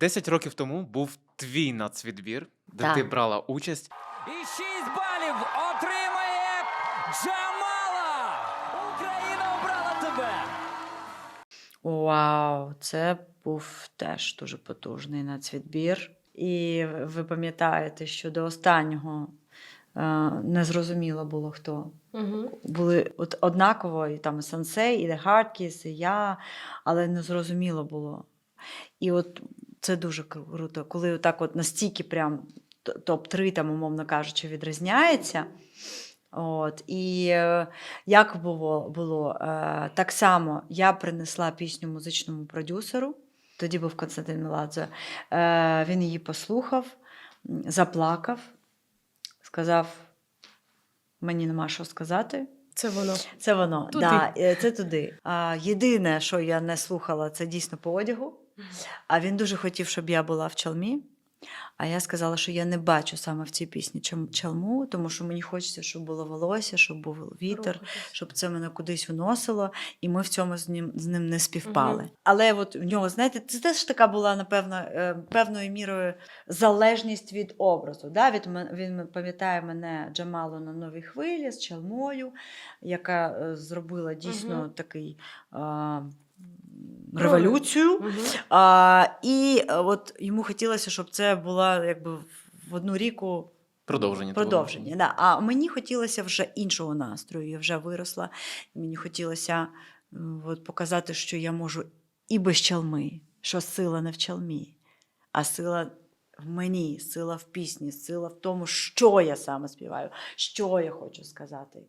10 років тому був твій нацвідбір, де Так. ти брала участь. І 6 балів отримає Джамала! Україна обрала тебе! Вау, це був теж дуже потужний нацвідбір. І ви пам'ятаєте, що до останнього е, не зрозуміло було хто. Угу. Були от однаково і там і Сансей, і The Hardkiss, і я, але не зрозуміло було. І от це дуже круто, коли отак от настільки прям топ-3, там, умовно кажучи, відрізняється. От, і е, як було, було е, так само я принесла пісню музичному продюсеру. Тоді був Константин Меладзе. Е, він її послухав, заплакав, сказав: мені нема що сказати. Це воно. Це воно, Туди. Да, це туди. Єдине, що я не слухала, це дійсно по одягу. А він дуже хотів, щоб я була в чалмі. А я сказала, що я не бачу саме в цій пісні чалму, тому що мені хочеться, щоб було волосся, щоб був вітер, щоб це мене кудись вносило, і ми в цьому з ним, з ним не співпали. Мгм. Але от в нього, знаєте, це теж така була, напевно, е, певною мірою залежність від образу. Да? Від, він пам'ятає мене Джамалу на новій хвилі з чалмою, яка е, зробила дійно Мгм. такий. А, Революцію, Угу. а, і е, от йому хотілося, щоб це було якби в одну ріку Продовження. продовження. Да. А мені хотілося вже іншого настрою. Я вже виросла, мені хотілося от, показати, що я можу і без чалми, що сила не в чалмі, а сила в мені, сила в пісні, сила в тому, що я саме співаю, що я хочу сказати.